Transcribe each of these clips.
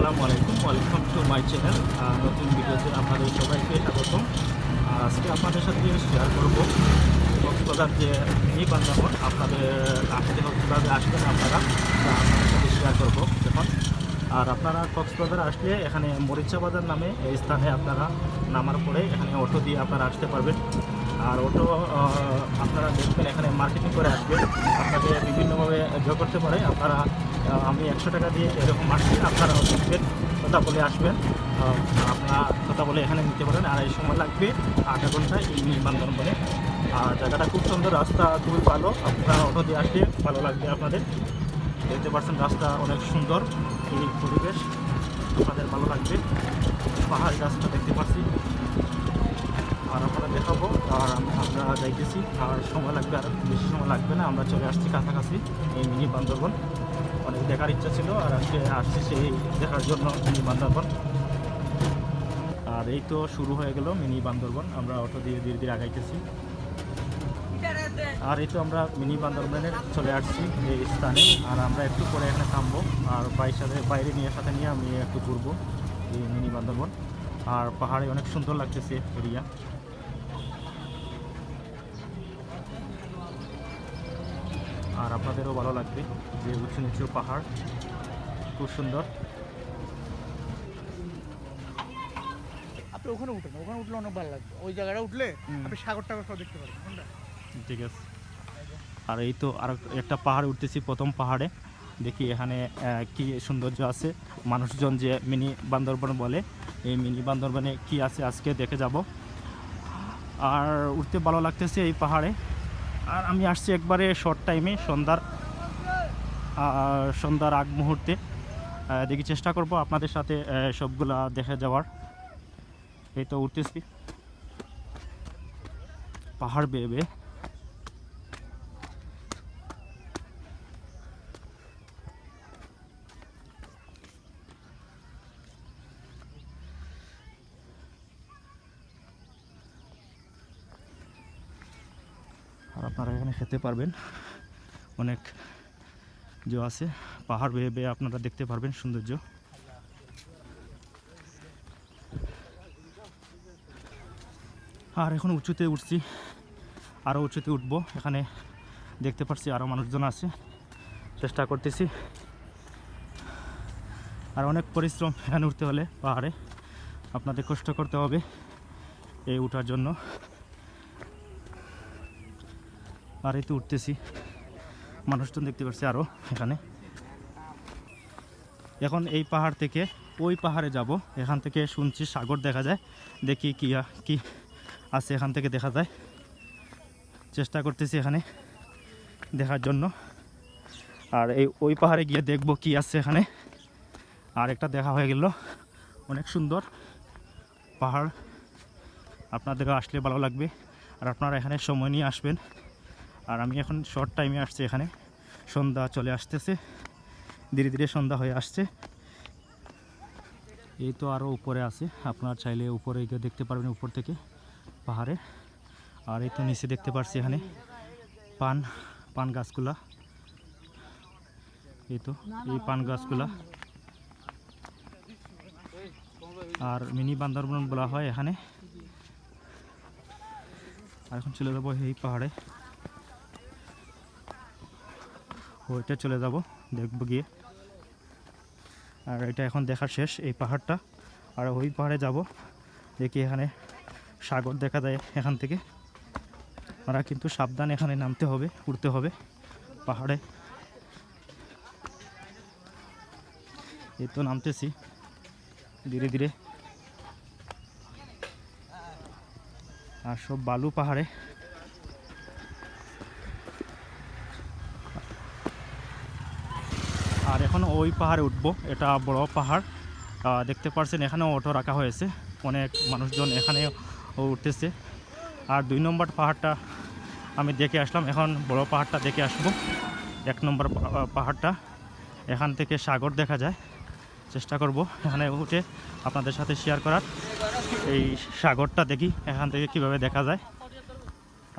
আসসালামু আলাইকুম। Welcome to my channel নতুন ভিডিওতে আপনাদের সবাইকে স্বাগতম। আর আজকে আপনাদের সাথে শেয়ার করব কক্সবাজার যে মিনি বান্ধবন আপনাদের আসতে কীভাবে আসবেন আপনারা আপনাদের সাথে শেয়ার করব। দেখুন, আর আপনারা কক্সবাজার আসলে এখানে মরিচা বাজার নামে এই স্থানে আপনারা নামার পরে এখানে অটো দিয়ে আপনারা আসতে পারবেন। আর অটো আপনারা দেখবেন এখানে মার্কেটিং করে আসবেন আপনাকে বিভিন্নভাবে যোগ করতে পারে। আপনারা আমি একশো টাকা দিয়ে এরকম আসছি আপনারা দেখবেন, কথা বলে আসবেন। আপনারা কথা বলে এখানে নিতে পারেন। আর এই সময় লাগবে, আধা ঘণ্টা এই মিনি বান্দরবনে আর জায়গাটা খুব সুন্দর, রাস্তা খুবই ভালো। আপনারা অটো দিয়ে আসলে ভালো লাগবে আপনাদের। দেখতে পাচ্ছেন রাস্তা অনেক সুন্দর, এই পরিবেশ আপনাদের ভালো লাগবে। পাহাড় রাস্তা দেখতে পাচ্ছি। আর আপনারা দেখাবো, আর আম- আমরা যাইতেছি, আর সময় লাগবে, আর বেশি সময় লাগবে না, আমরা চলে আসছি কাছাকাছি এই মিনি বান্দরবন। অনেক দেখার ইচ্ছা ছিল, আর আজকে আসছি সেই দেখার জন্য মিনি বান্দরবন। আর এই তো শুরু হয়ে গেল মিনি বান্দরবন, আমরা অটো দিয়ে ধীরে ধীরে আগাইতেছি। আর এই তো আমরা মিনি বান্দরবনে চলে আসছি এই স্থানে, আর আমরা একটু পরে এখানে থামবো, আর বাইর সাথে, বাইরে নিয়ে, সাথে নিয়ে আমি একটু ঘুরবো এই মিনি বান্দরবন। আর পাহাড়ে অনেক সুন্দর লাগতেছে এরিয়া। আর আপনাদেরও ভালো লাগবে যে উঁচু নিচু পাহাড়। খুব সুন্দর। আপনি ওখানে উঠেন ওখানে উঠলে অনেক ভালো লাগবে। ওই জায়গাটা উঠলে আপনি সাগর টাগর সব দেখতে পারবেন ঠিক আছে। আর এই তো আর একটা পাহাড় উঠতেছি প্রথম পাহাড়ে। দেখি এখানে কি সৌন্দর্য আছে। মানুষজন যে মিনি বান্দরবন বলে এই মিনি বান্দরবনে কি আছে আজকে দেখে যাব। আর উঠতে ভালো লাগতেছে এই পাহাড়ে। আর আমি আসছি একবারে শর্ট টাইমে সন্ধ্যার সন্ধ্যার আগ মুহূর্তে। দেখি চেষ্টা করব আপনাদের সাথে সবগুলো দেখে যাওয়ার। এই তো উঠতেছি। পাহাড় বেয়ে বেয়ে আর আপনারা এখানে খেতে পারবেন। অনেক যে আছে, পাহাড় বেয়ে বেয়ে আপনারা দেখতে পারবেন সৌন্দর্য। আর এখন উঁচুতে উঠছি আরও উঁচুতে উঠবো। এখানে দেখতে পাচ্ছি আরও মানুষজন আছে, চেষ্টা করতেছি। আর অনেক পরিশ্রম এখানে উঠতে হলে পাহাড়ে। আপনাদের কষ্ট করতে হবে এই উঠার জন্য। আর এই তো উঠতেছি। মানুষজন দেখতে পাচ্ছি আরও এখানে। এখন এই পাহাড় থেকে ওই পাহাড়ে যাব। এখান থেকে শুনছি সাগর দেখা যায়। দেখি কি কি আছে এখান থেকে দেখা যায়। চেষ্টা করতেছি এখানে দেখার জন্য। আর এই ওই পাহাড়ে গিয়ে দেখব কি আছে এখানে। আর একটা দেখা হয়ে গেল। অনেক সুন্দর পাহাড়। আপনাদেরও আসলে ভালো লাগবে। আর আপনারা এখানে সময় নিয়ে আসবেন। আর আমি এখন শর্ট টাইমে আসছি এখানে। সন্ধ্যা চলে আসতেছে। ধীরে ধীরে সন্ধ্যা হয়ে আসছে। এই তো আরও উপরে আছে। আপনার চাইলে উপরে গিয়ে দেখতে পারবেন উপর থেকে পাহাড়ে। আর এই তো নিচে দেখতে পারছি এখানে পান পান গাছগুলা। এই তো, এই পান গাছগুলা। আর মিনি বান্দরবন বলা হয় এখানে। আর এখন চলে যাব এই পাহাড়ে। ওইটা চলে যাব, দেখব গিয়ে। আর এটা এখন দেখা শেষ, এই পাহাড়টা। আর ওই পাহাড়ে যাব, দেখি এখানে সাগর দেখা যায় এখান থেকে। আমরা কিন্তু সাবধান এখানে নামতে হবে উঠতে হবে পাহাড়ে। এই তো নামতেছি, ধীরে ধীরে। আর সব বালু পাহাড়ে। এখন ওই পাহাড়ে উঠব, এটা বড় পাহাড়। দেখতে পাচ্ছেন এখানেও অটো রাখা হয়েছে। অনেক মানুষজন এখানে উঠতেছে। আর দুই নম্বর পাহাড়টা আমি দেখে আসলাম। এখন বড় পাহাড়টা দেখে আসব। এক নম্বর পাহাড়টা। এখান থেকে সাগর দেখা যায়। চেষ্টা করব এখানে উঠে আপনাদের সাথে শেয়ার করার। এই সাগরটা দেখি, এখান থেকে কীভাবে দেখা যায়।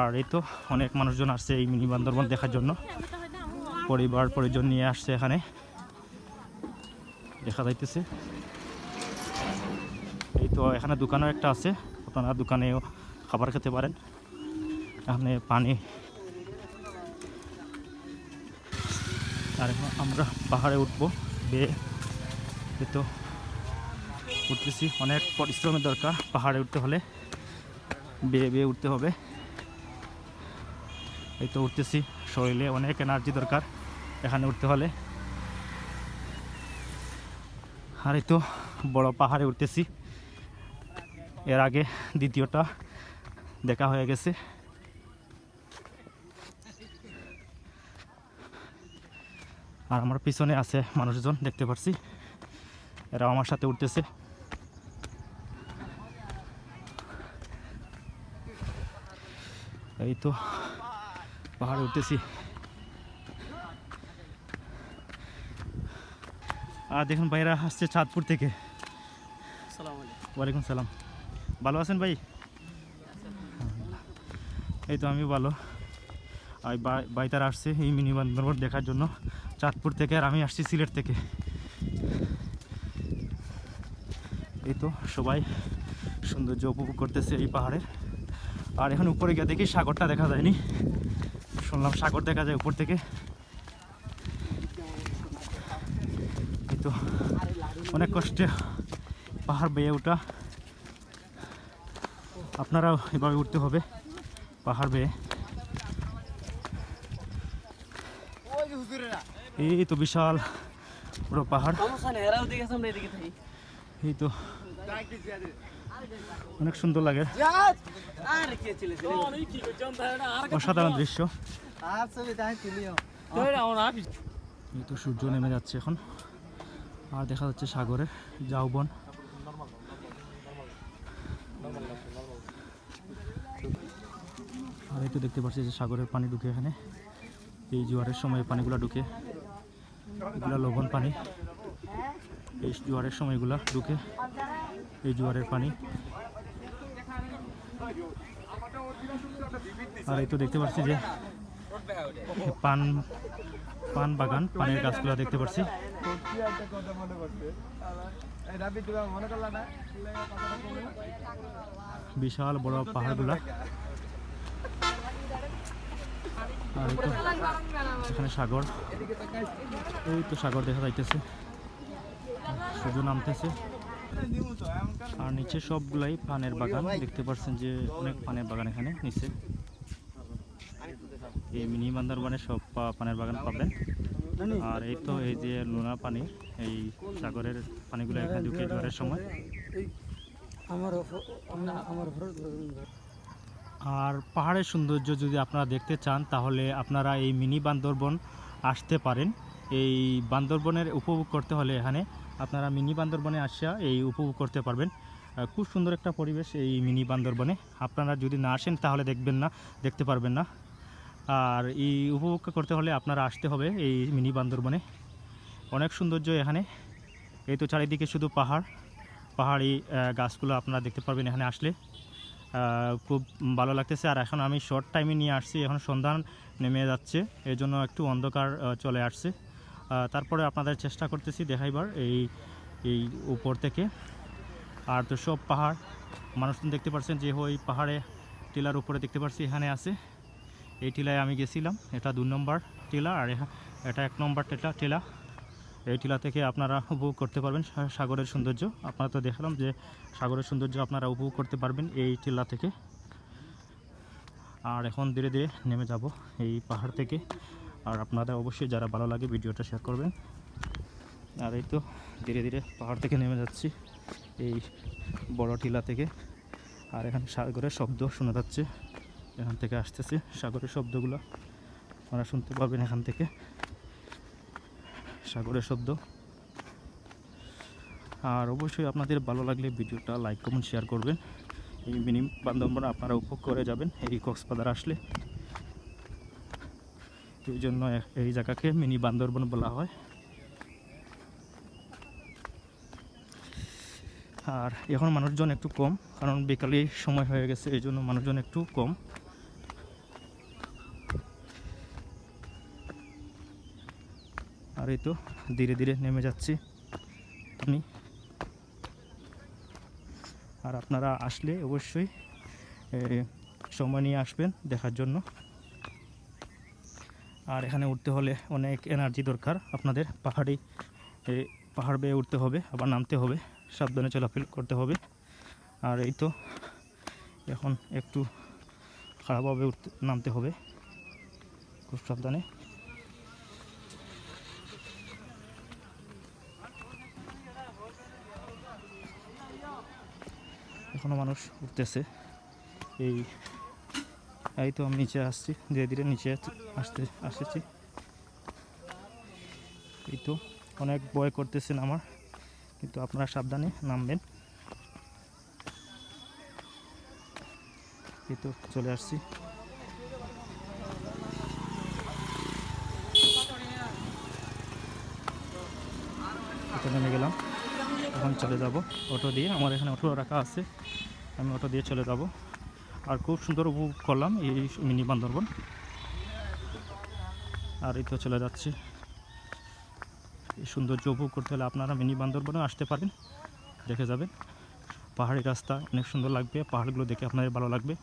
আর এই তো অনেক মানুষজন আসছে এই মিনি বান্দরবন দেখার জন্য। পরিবার, পরিজন নিয়ে আসছে এখানে। দেখা যাইতেছে। এই তো এখানে দোকানও একটা আছে, আপনারা দোকানেও খাবার খেতে পারেন। এখানে পানি। আর আমরা পাহাড়ে উঠবো, বেয়ে। তো উঠতেছি, অনেক পরিশ্রমের দরকার পাহাড়ে উঠতে হলে। বেয়ে বেয়ে উঠতে হবে। এই তো উঠতেছি, শরীরে অনেক এনার্জি দরকার এখানে উঠতে হলে। আর এই তো বড় পাহাড়ে উঠতেছি। এর আগে দ্বিতীয়টা দেখা হয়ে গেছে। আর আমার পিছনে আছে মানুষজন, দেখতে পাচ্ছি এরাও আমার সাথে উঠতেছে। এই তো পাহাড়ে উঠতেছি। আর দেখুন ভাইরা আসছে চাঁদপুর থেকে। ওয়ালাইকুম সালাম। ভালো আছেন ভাই? এই তো আমি ভালো। আর ভাই- তারা আসছে এই মিনি বান্দরবন দেখার জন্য। চাঁদপুর থেকে আর আমি আসছি সিলেট থেকে। এই তো সবাই সৌন্দর্য উপভোগ করতেছে এই পাহাড়ের। আর এখন উপরে গিয়ে দেখি সাগরটা দেখা যায়নি। শুনলাম সাগর দেখা যায় উপর থেকে। তো অনেক কষ্টে পাহাড় বেয়ে ওঠা। আপনারাও এভাবে উঠতে হবে পাহাড় বেয়ে। এই তো বিশাল পুরো পাহাড়। এই তো অনেক সুন্দর লাগে। অসাধারণ দৃশ্য। এই তো সূর্য নেমে যাচ্ছে এখন। আর দেখা যাচ্ছে সাগরের জাউবন। আর এই তো দেখতে পাচ্ছি যে সাগরের পানি ঢুকে এখানে। এই জোয়ারের সময় পানিগুলো ঢুকে। এগুলা লবণ পানি। এই জোয়ারের সময় এগুলা ঢুকে এই জোয়ারের পানি। আর এই তো দেখতে পাচ্ছি যে পান পান বাগান, পানের গাছগুলো দেখতে পাচ্ছি বিশাল বড় পাহাড়গুলা। এখানে সাগর। এই তো সাগর দেখা যাইতেছে। সূর্য নামতেছে। আর নিচে সবগুলাই পানের বাগান। দেখতে পাচ্ছেন যে অনেক পানের বাগান এখানে, নিচে। এই মিনি বান্দারবানে সব পানের বাগান পাবেন। আর এই তো এই যে লোনা পানি এই সাগরের পানিগুলো এখানে ঢুকে জোয়ারের সময়। আর পাহাড়ের সৌন্দর্য যদি আপনারা দেখতে চান তাহলে আপনারা এই মিনি বান্দরবন আসতে পারেন। এই বান্দরবনের উপভোগ করতে হলে এখানে আপনারা মিনি বান্দরবনে আসা এই উপভোগ করতে পারবেন। খুব সুন্দর একটা পরিবেশ এই মিনি বান্দরবনে। আপনারা যদি না আসেন তাহলে দেখবেন না দেখতে পারবেন না। আর এই উপভোগ করতে হলে আপনারা আসতে হবে এই মিনি বান্দরবনে। অনেক সৌন্দর্য এখানে। এই তো চারিদিকে শুধু পাহাড়। পাহাড়ি গাছগুলো আপনারা দেখতে পারবেন এখানে আসলে। খুব ভালো লাগতেছে। আর এখন আমি শর্ট টাইমে নিয়ে আসছি। এখন সন্ধান নেমে যাচ্ছে। এই জন্য একটু অন্ধকার চলে আসছে। তারপরে আপনাদের চেষ্টা করতেছি দেখাইবার এই এই উপর থেকে। আর তো সব পাহাড়। মানুষজন দেখতে পাচ্ছেন যে ওই পাহাড়ে, টিলার উপরে দেখতে পাচ্ছি এখানে আছে। এই টিলায় আমি গেছিলাম। এটা দু নম্বর টিলা আর এটা এক নম্বর টিলা টিলা। এই টিলা থেকে আপনারা উপভোগ করতে পারবেন সাগরের সৌন্দর্য। আপনারা তো দেখালাম যে সাগরের সৌন্দর্য আপনারা উপভোগ করতে পারবেন এই টিলা থেকে। আর এখন ধীরে ধীরে নেমে যাব এই পাহাড় থেকে। আর আপনাদের অবশ্যই যারা ভালো লাগে ভিডিওটা শেয়ার করবেন। আর এই তো ধীরে ধীরে পাহাড় থেকে নেমে যাচ্ছি এই বড় টিলা থেকে। আর এখানে সাগরের শব্দ শোনা যাচ্ছে। এখান থেকে আসতেছে, সাগরের শব্দগুলো আপনারা শুনতে পাবেন এখান থেকে। সাগরের শব্দ। আর অবশ্যই আপনাদের ভালো লাগলে ভিডিওটা লাইক, কমেন্ট, শেয়ার করবেন। এই মিনি বান্ধবরা আপনারা উপভোগ করে যাবেন, এই কক্সবাজার আসলে। এই জন্য এই জায়গাকে মিনি বান্দরবন বলা হয়। আর এখন মানুষজন একটু কম, কারণ বিকালে সময় হয়ে গেছে, এই জন্য মানুষজন একটু কম। আর এই তো ধীরে ধীরে নেমে যাচ্ছি আমি। আর আপনারা আসলে অবশ্যই সময় নিয়ে আসবেন দেখার জন্য। আর এখানে উঠতে হলে অনেক এনার্জি দরকার আপনাদের। পাহাড়ি পাহাড় বেয়ে উঠতে হবে, আবার নামতে হবে, সাবধানে চলাফেরা করতে হবে। আর এই তো এখন একটু খারাপভাবে উঠতে, নামতে হবে, খুব সাবধানে। এখনও মানুষ উঠতেছে। এই এই তো আমি নিচে আসছি, ধীরে ধীরে নিচে আসতে, আসেছি। এই তো অনেক ভয় করতেছেন আমার, কিন্তু আপনারা সাবধানে নামবেন। এই তো চলে আসছি। নেমে গেলাম। এখন চলে যাব অটো দিয়ে। আমার এখানে অটো রাখা আছে। আমি অটো দিয়ে চলে যাব। আর খুব সুন্দর উপভোগ করলাম এই মিনি বান্দরবন। আর এই তো চলে যাচ্ছে। এই সৌন্দর্য উপভোগ করতে হলে আপনারা মিনি বান্দরবনে আসতে পারেন দেখে যাবেন। পাহাড়ি রাস্তা অনেক সুন্দর লাগবে। পাহাড়গুলো দেখে আপনাদের ভালো লাগবে।